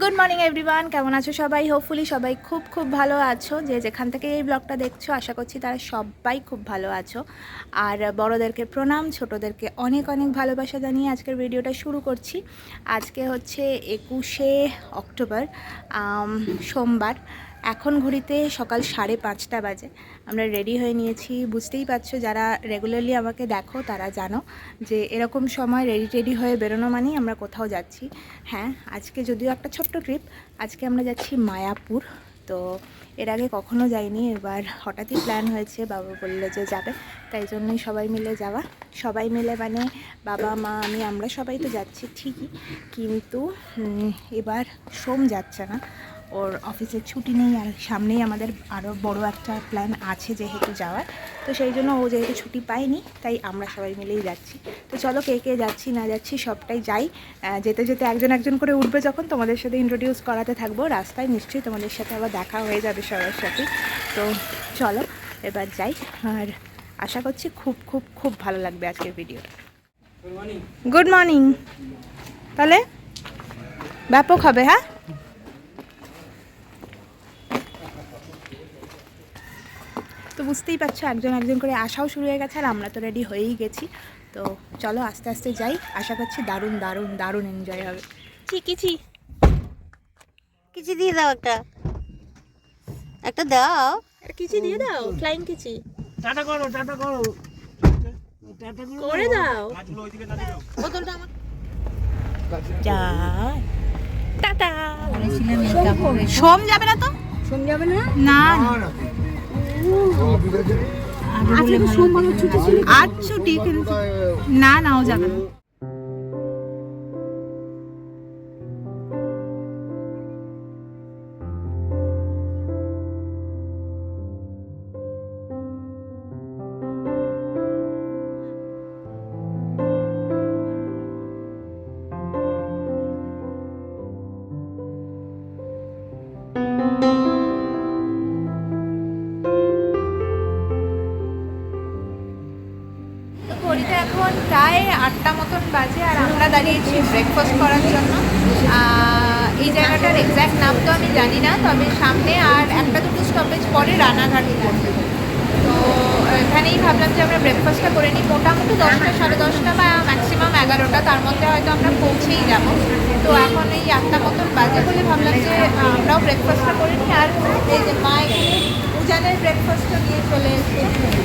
Good morning everyone কেমন আছো সবাই? হোপফুলি সবাই খুব খুব ভালো আছো। যে যেখান থেকে এই ব্লগটা দেখছ, আশা করছি তারা সবাই খুব ভালো আছো। আর বড়োদেরকে প্রণাম, ছোটোদেরকে অনেক অনেক ভালোবাসা জানিয়ে আজকের ভিডিওটা শুরু করছি। আজকে হচ্ছে একুশে অক্টোবর সোমবার। এখন ঘড়িতে সকাল সাড়ে পাঁচটা বাজে। আমরা রেডি হয়ে নিয়েছি। বুঝতেই পারছ, যারা রেগুলারলি আমাকে দেখো, তারা জানো যে এরকম সময় রেডি টেডি হয়ে বেরোনো মানেই আমরা কোথাও যাচ্ছি। হ্যাঁ আজকে যদিও একটা ছোট্ট ট্রিপ আজকে আমরা যাচ্ছি মায়াপুর। তো এর আগে কখনো যাইনি, এবার হঠাৎই প্ল্যান হয়েছে, বাবা বলল যে যাবে। তাই জন্যই সবাই মিলে যাওয়া। সবাই মিলে মানে বাবা, মা, আমি, আমরা সবাই তো যাচ্ছি ঠিকই। কিন্তু এবার সোম যাচ্ছে না। ওর অফিসের ছুটি নেই আর সামনেই আমাদের আরও বড় একটা প্ল্যান আছে যেহেতু যাওয়ার। তো সেই জন্য ও যেহেতু ছুটি পায়নি তাই আমরা সবাই মিলেই যাচ্ছি। তো চলো কে কে যাচ্ছি না যাচ্ছি সবটাই যাই। যেতে যেতে একজন একজন করে উঠবে যখন তোমাদের সাথে ইন্ট্রোডিউস করাতে থাকব। রাস্তায় নিশ্চয়ই তোমাদের সাথে আবার দেখা হয়ে যাবে সবার সাথে। তো চলো এবার যাই। আর আশা করছি খুব খুব খুব ভালো লাগবে আজকের ভিডিওটা গুড মর্নিং তাহলে? ব্যাপক হবে হ্যাঁ? তো বুঝতেই পারছ একজন একজন করে আসাও শুরু হয়ে গেছে আর আমরা তো রেডি হয়েই গেছি। তো চলো আস্তে আস্তে যাই আশা করছি দারুণ দারুণ দারুণ এনজয় হবে। চিকিচি কিছু দিয়ে দাও একটা। একটা দাও। কিচি দিয়ে দাও ফ্লাইং কিচি। টাটা করো টাটা করো। করে। দাও। বোতলটা আমার। টাটা। সোম যাবে না তো? সোম যাবে না না। তো সোমবার ছুটি ছিল আজ ছুটি না নাও যাবে ব্রেকফাস্টটা করে নিই। মোটামুটি দশটা, সাড়ে দশটা বা ম্যাক্সিমাম এগারোটা, তার মধ্যে হয়তো আমরা পৌঁছেই যাব। তো এখন এই আটটা মতন বাজে বলে ভাবলাম যে আমরাও ব্রেকফাস্টটা করে নিই। আর এই যে মা এখানে উজানের ব্রেকফাস্টও নিয়ে চলে এসেছে।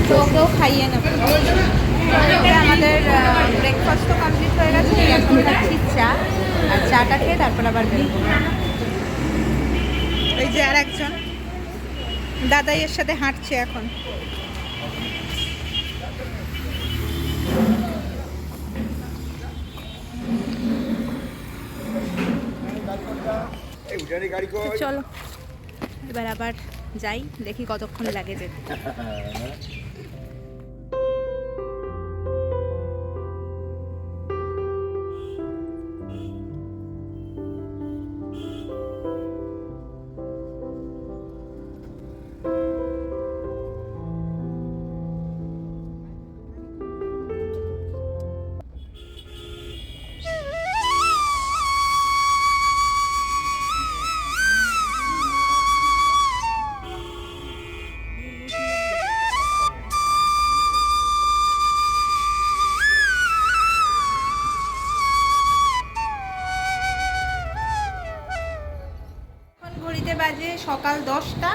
তো ওকেও খাইয়ে নেব। আমাদের ব্রেকফাস্টও কমপ্লিট হয়ে গেছে। এখন খাচ্ছি চা। আর চাটা খেয়ে তারপর আবার এই যে আর একজন দাদাই এর সাথে হাঁটছে এখন। চলো এবার আবার যাই দেখি কতক্ষণ লাগে যেতে। সকাল দশটা,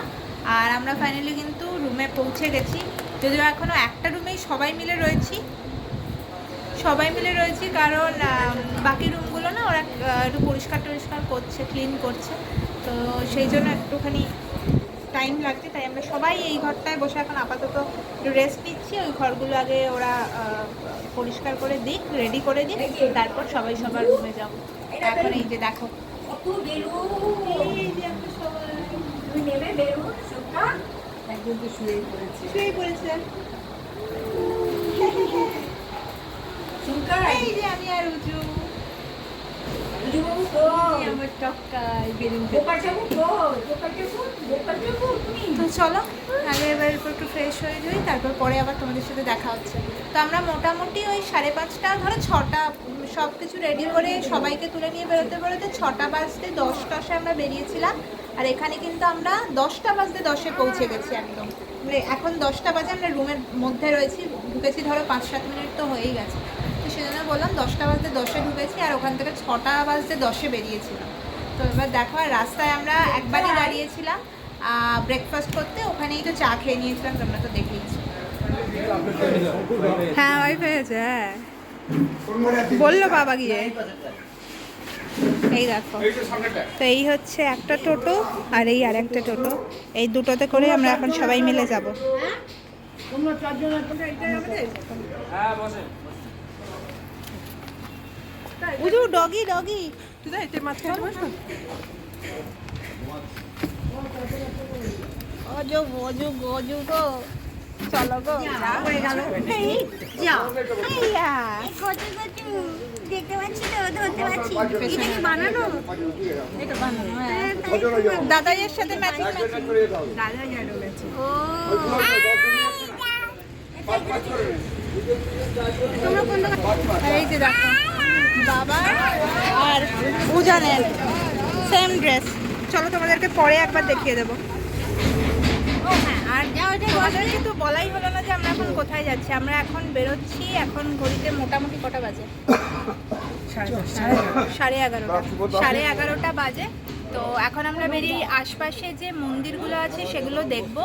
আর আমরা ফাইনালি কিন্তু রুমে পৌঁছে গেছি। যদিও এখনও একটা রুমেই সবাই মিলে রয়েছি। সবাই মিলে রয়েছি কারণ বাকি রুমগুলো না ওরা একটু পরিষ্কার টরিষ্কার করছে ক্লিন করছে। তো সেই জন্য একটুখানি টাইম লাগছে, তাই আমরা সবাই এই ঘরটায় বসে এখন আপাতত একটু রেস্ট নিচ্ছি। ওই ঘরগুলো আগে ওরা পরিষ্কার করে দিক রেডি করে দিক। তারপর সবাই সবার রুমে যাব। এখন এই যে দেখো এই যে আমরা সবাই একজন তো শুয়ে পড়েছে। শুয়েই পড়েছে। চুলকার এই যে আমি আর উজু বাবু আমার টপকায় বেলুন তো চলো আগে এবার একটু ফ্রেশ হয়ে যাই তারপর পরে আবার তোমাদের সাথে দেখা হচ্ছে। তো আমরা মোটামুটি ওই সাড়ে পাঁচটা ধরো ছটা সব কিছু রেডি করে সবাইকে তুলে নিয়ে বেরোতে বেরোতে ছটা বাজতে দশ দশে আমরা বেরিয়েছিলাম। আর এখানে কিন্তু আমরা দশটা বাজতে দশে পৌঁছে গেছি একদম। মানে এখন দশটা বাজে, আমরা রুমের মধ্যে রয়েছি। ঢুকেছি ধরো পাঁচ সাত মিনিট তো হয়েই গেছে। তো সেজন্য বললাম দশটা বাজতে দশে ঢুকেছি আর ওখান থেকে ছটা বাজতে দশে বেরিয়েছিলাম। তো এবার দেখো, আর রাস্তায় আমরা একবারই দাঁড়িয়েছিলাম ব্রেকফাস্ট করতে। ওখানেই তো চা খেয়ে নিয়েছিলাম, তোমরা তো দেখেইছি। হ্যাঁ ওয়াইফাই আছে হ্যাঁ। বলল বাবা গিয়ে। এই দেখো। তো এই হচ্ছে একটা টোটো আর এই আর একটা টোটো। এই দুটোতে করে আমরা এখন সবাই মিলে যাব। উজু, ডগি ডগি। অজু গজু গজু গো চলো গো। হয়ে গেল। যাও হাইয়া কচু কচু দেখতে পাচ্ছি তো ধরতে পাচ্ছি। এটা কি বানানো? এটা বানানো দাদাইয়ের সাথে ম্যাচিং ম্যাচিং দাদা জানো গেছে ও। তোমরা কোন আর এই যে দেখো বাবা আর উজানের সেম ড্রেস চলো তোমাদেরকে পরে একবার দেখিয়ে দেবো। তো বলাই হলো না যে আমরা এখন কোথায় যাচ্ছি। আমরা এখন বেরোচ্ছি এখন ঘড়িতে মোটামুটি কটা বাজে? সাড়ে এগারোটা। সাড়ে এগারোটা। বাজে। তো এখন আমরা বেরিয়ে আশপাশে যে মন্দিরগুলো আছে সেগুলো দেখব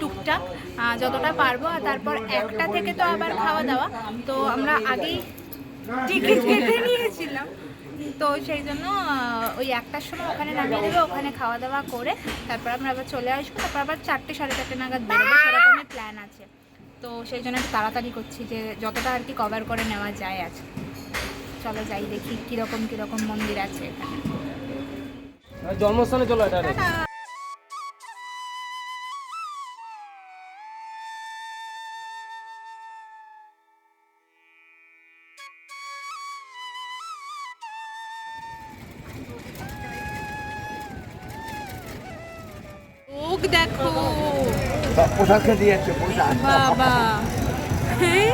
টুকটাক যতটা পারব। আর তারপর একটা থেকে তো আবার খাওয়া দাওয়া। তো আমরা আগেই টিকিট কেটে নিয়েছিলাম। তো সেই জন্য ওই একটার সময় ওখানে নামিয়ে দেবে ওখানে খাওয়া দাওয়া করে তারপর আমরা আবার চলে আসব। তারপর আবার চারটে সাড়ে চারটে নাগাদ বেরোবো সেরকমই প্ল্যান আছে। তো সেই জন্য একটু তাড়াতাড়ি করছি যে যতটা আর কি কভার করে নেওয়া যায় আজ। চলো যাই দেখি কীরকম কীরকম মন্দির আছে এখানে। জন্মস্থানে চলো এটা। দেখো। পোশাক খেতে যাচ্ছে পোশাক। বাবা। হ্যাঁ?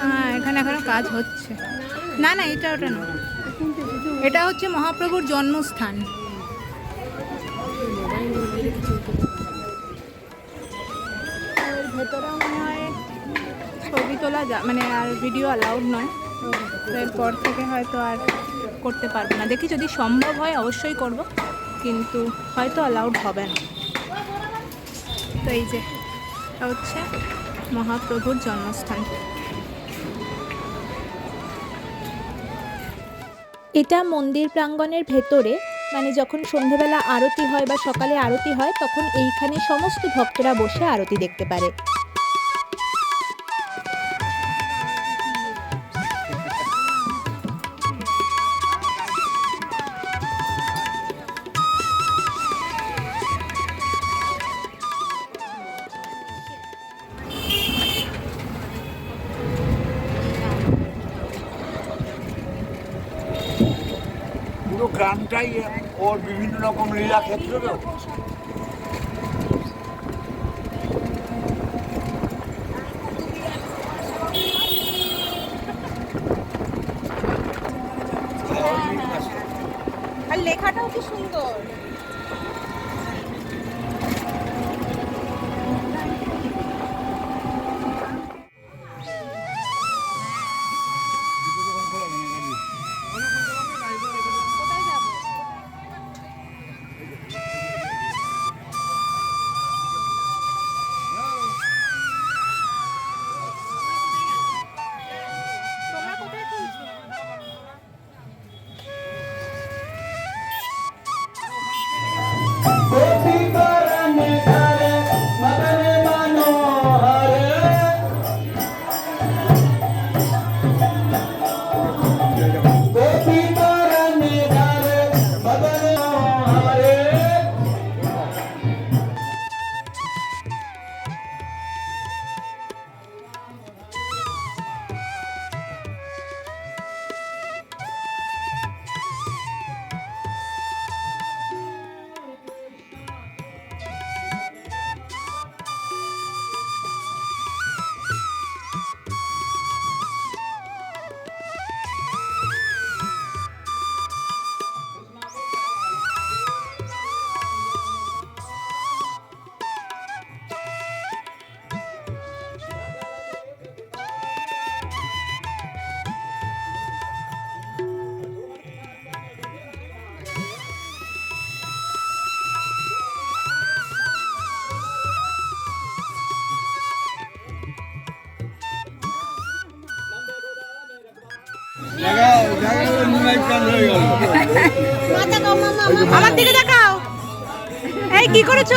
হ্যাঁ এখানে এখনও কাজ হচ্ছে। না না, এটা ওটা না। এটা হচ্ছে মহাপ্রভুর জন্মস্থান। ভেতরে মনে হয় ছবি তোলা যা মানে আর ভিডিও অ্যালাউড নয়। এরপর থেকে হয়তো আর করতে পারব না। দেখি যদি সম্ভব হয় অবশ্যই করব, কিন্তু হয়তো অ্যালাউড হবে না। তো এই যে হচ্ছে মহাপ্রভুর জন্মস্থান। এটা মন্দির প্রাঙ্গণের ভেতরে মানে যখন সন্ধেবেলা আরতি হয় বা সকালে আরতি হয়, তখন এইখানে সমস্ত ভক্তরা বসে আরতি দেখতে পারে। গ্রামটাই ওর বিভিন্ন রকম লীলা ক্ষেত্র আমার দিকে দেখাও। এই, কি করেছ?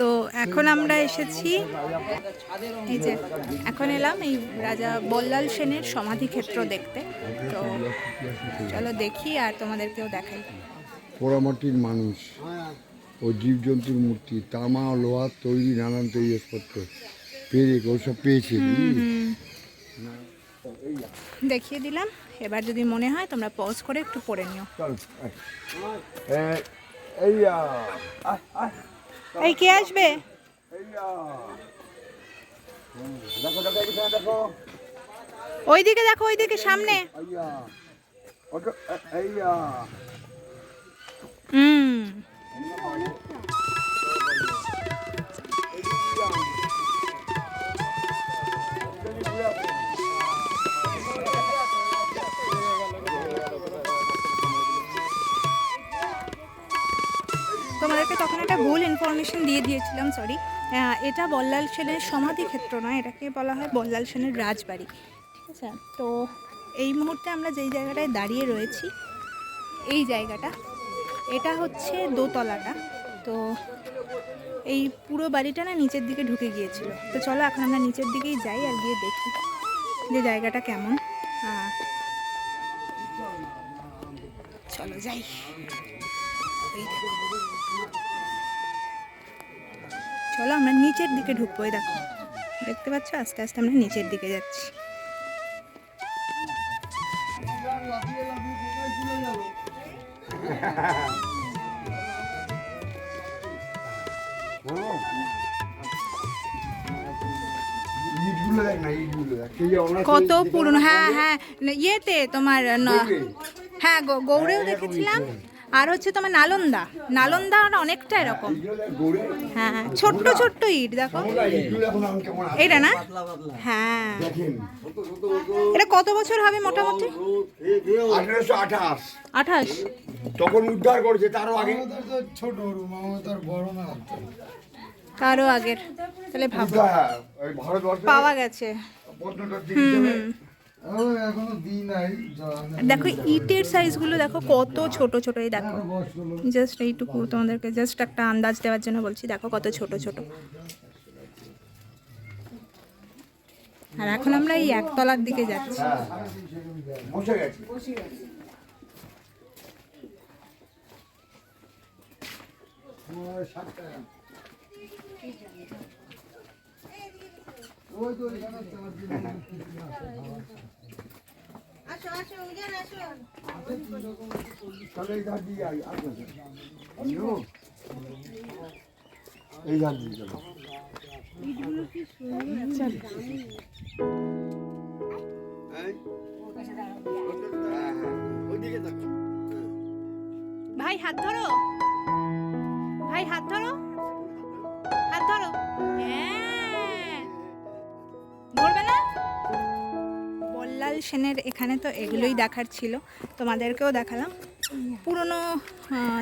তো এখন আমরা এসেছি। এই যে, এখন এলাম এই রাজা বল্লাল সেনের সমাধি ক্ষেত্র দেখতে। তো চলো দেখি আর তোমাদেরকেও দেখাই। পোড়ামাটির মানুষ। ও জীবজন্তুর মূর্তি তামা ও লোহার তৈরি নানান তৈজসপত্র পেরেক ওসব পেয়েছে? দেখিয়ে দিলাম। এবার যদি মনে হয় তোমরা পজ করে একটু পড়ে নিও। চল এই, কে আসবে? ওইদিকে দেখো ওইদিকে সামনে। হুম। তোমাদেরকে তখন একটা ভুল ইনফরমেশন দিয়ে দিয়েছিলাম সরি এটা বল্লাল সেনের সমাধি ক্ষেত্র নয়, এটাকে বলা হয় বল্লাল সেনের রাজবাড়ি। ঠিক আছে? তো এই মুহূর্তে আমরা যেই জায়গাটায় দাঁড়িয়ে রয়েছি, এই জায়গাটা এটা হচ্ছে দোতলাটা। তো এই পুরো বাড়িটা না নিচের দিকে ঢুকে গিয়েছিল। তো চলো এখন আমরা নিচের দিকেই যাই আর গিয়ে দেখি যে জায়গাটা কেমন। চলো যাই। চলো আমরা নিচের দিকে ঢুকবো এই দেখো। দেখতে পাচ্ছ? আস্তে আস্তে আমরা নিচের দিকে যাচ্ছি। ইটগুলো কত পুরনো? হ্যাঁ হ্যাঁ ইয়েতে তোমার ন- হ্যাঁ গৌ- গৌড়েও দেখেছিলাম। আর হচ্ছে তোমার নালন্দা। নালন্দা অনেকটা এরকম। এইগুলো হ্যাঁ ছোট্ট ছোট্ট ইট দেখো। এইটা না? হ্যাঁ। এটা কত বছর হবে মোটামুটি? আঠেরোশো আঠাশ। আঠাশ। তখন উদ্ধার করেছে তারও আগে। ছোট বড় না। তারও আগের। তাহলে ভাবো। ভারতবর্ষে পাওয়া গেছে। দেখো ইটের সাইজগুলো দেখো কত ছোট ছোট এই দেখো। জাস্ট এইটুকু তোমাদেরকে জাস্ট একটা আন্দাজ দেওয়ার জন্য বলছি দেখো কত ছোট ছোট। আর এখন আমরা এই একতলার দিকে যাচ্ছি। বসে গেছে আসো আসো উজান আসো তাহলে এই ধার দিয়ে চলো। ভাই হাত ধরো ভাই হাত ধরো বল্লাল সেনের এখানে তো এগুলোই দেখার ছিল, তোমাদেরকেও দেখালাম। পুরনো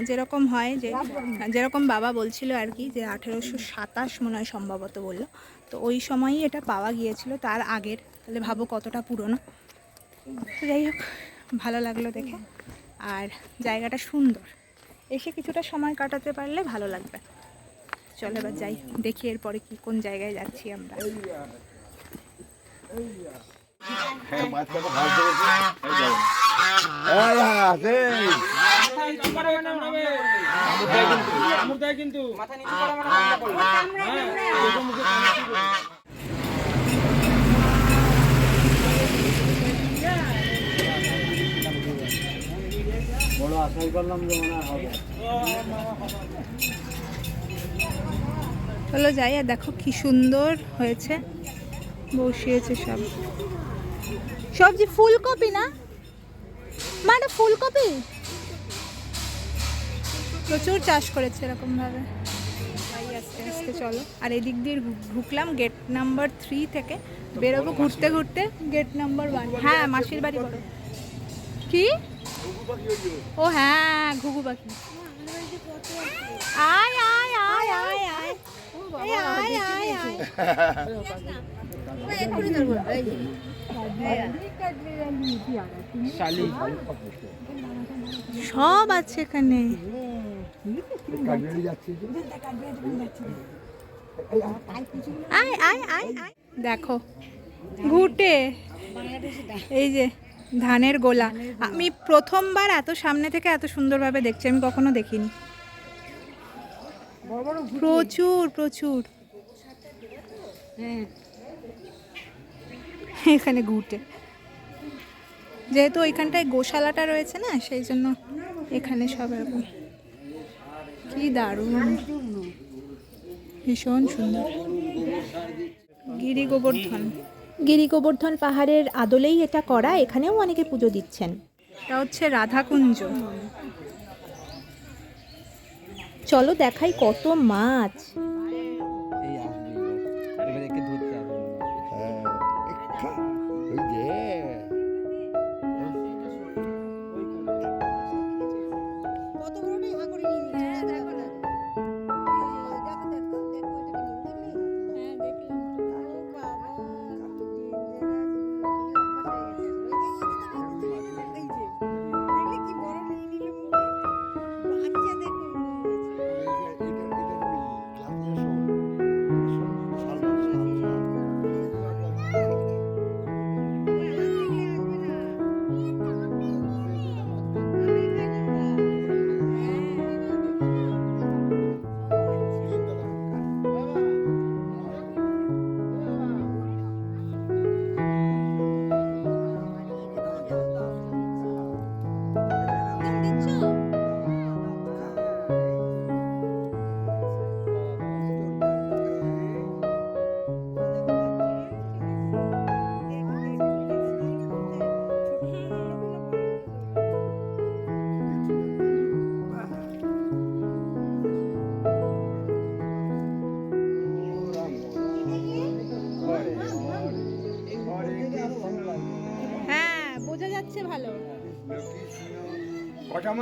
যেরকম হয় যে, যেরকম বাবা বলছিল আর কি যে আঠেরোশো সাতাশ মনে হয় সম্ভবত বলল। তো ওই সময়ই এটা পাওয়া গিয়েছিল, তার আগের। তাহলে ভাবো কতটা পুরনো। তো যাই হোক, ভালো লাগল দেখে। আর জায়গাটা সুন্দর। এসে কিছুটা সময় কাটাতে পারলে ভালো লাগবে। চলো এবার যাই, দেখি এরপরে কি, কোন জায়গায় যাচ্ছি আমরা। হ্যাঁ, বাচ্চাটা ভালো করেছে। এই যাও। এই চলো যাই আর দেখো কি সুন্দর হয়েছে। বসিয়েছে সব। সবজি ফুলকপি না? মানে ফুলকপি? প্রচুর চাষ করেছে এরকমভাবে। ভাবে চলো। আর এদিক দিয়ে ঢুকলাম গেট নাম্বার থ্রি থেকে। বেরোবো ঘুরতে ঘুরতে। গেট নাম্বার ওয়ান হ্যাঁ মাসির বাড়ি বলো। কি? ও হ্যাঁ ঘুঘু পাখি। আয় আয় আয় আয়। আয় আয়। আয় আয় সব আছে এখানে। আয় আয় দেখো ঘুটে এই যে ধানের গোলা। আমি প্রথমবার এত সামনে থেকে এত সুন্দরভাবে দেখছি, আমি কখনো দেখিনি। প্রচুর প্রচুর। এখানে ঘুটে যেহেতু ওইখানটায় গোশালাটা রয়েছে না সেই জন্য এখানে সব এরকম। কি দারুণ। ভীষণ সুন্দর। গিরি গোবর্ধন গিরি গোবর্ধন পাহাড়ের আদলেই এটা করা এখানেও অনেকে পুজো দিচ্ছেন। এটা হচ্ছে রাধাকুঞ্জ। চলো দেখাই কত মাছ।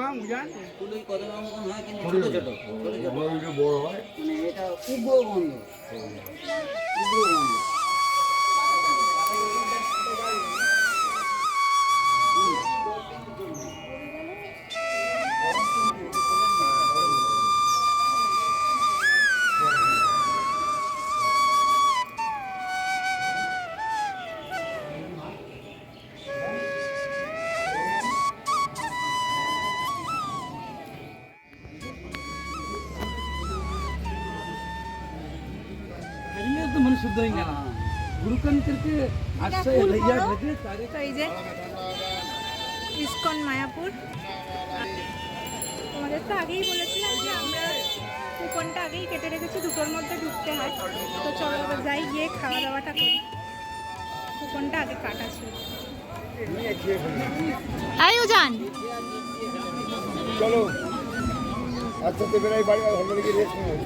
কটা মা উজান কুলুই কত রকম হয় কিন্তু ছোট ছোট ছোট ছোট। বড় হয়। মানে এটা উগ্র গন্ধ উগ্র গন্ধ তো এই যে ইসকন মায়াপুর তোমাদের তো আগেই বলেছিলাম যে আমরা কুপনটা আগেই কেটে রেখেছি দুটোর মধ্যে ঢুকতে হয় তো চলো এবার যাই গিয়ে খাওয়া দাওয়াটা করি কুপনটা আগে কাটা ছিল আয়ু যান চলো আচ্ছা তো বেড়াই বাড়ি হলে গিয়ে রেস্ট নেব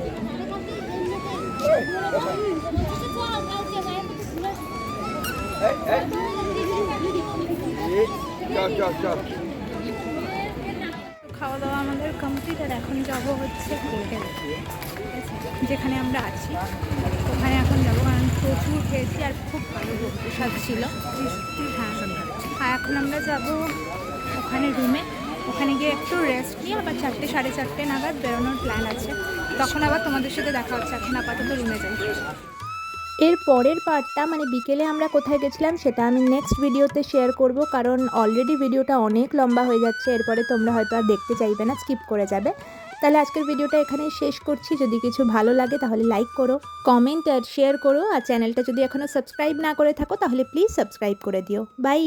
খাওয়া দাওয়া আমাদের কমপ্লিট আর এখন যাব হচ্ছে যেখানে আমরা আছি। ওখানে এখন যাব, কারণ প্রচুর খেয়েছি আর খুব ভালো প্রসাদ ছিল। হ্যাঁ। এখন আমরা যাব ওখানে রুমে ওখানে গিয়ে একটু রেস্ট নিয়ে আবার চারটে, সাড়ে চারটে নাগাদ বেরোনোর প্ল্যান আছে। তখন আবার তোমাদের সাথে দেখা হচ্ছে। এখন আপাতত রুমে যাই। এর পরের পার্টটা মানে বিকেলে আমরা কোথায় গেছিলাম সেটা আমি নেক্সট ভিডিওতে শেয়ার করব, কারণ অলরেডি ভিডিওটা অনেক লম্বা হয়ে যাচ্ছে, এরপরে তোমরা হয়তো আর দেখতে চাইবে না স্কিপ করে যাবে। তাহলে আজকের ভিডিওটা এখানেই শেষ করছি, যদি কিছু ভালো লাগে তাহলে লাইক করো কমেন্ট আর শেয়ার করো, আর চ্যানেলটা যদি এখনও সাবস্ক্রাইব না করে থাকো তাহলে প্লিজ সাবস্ক্রাইব করে দিও। বাই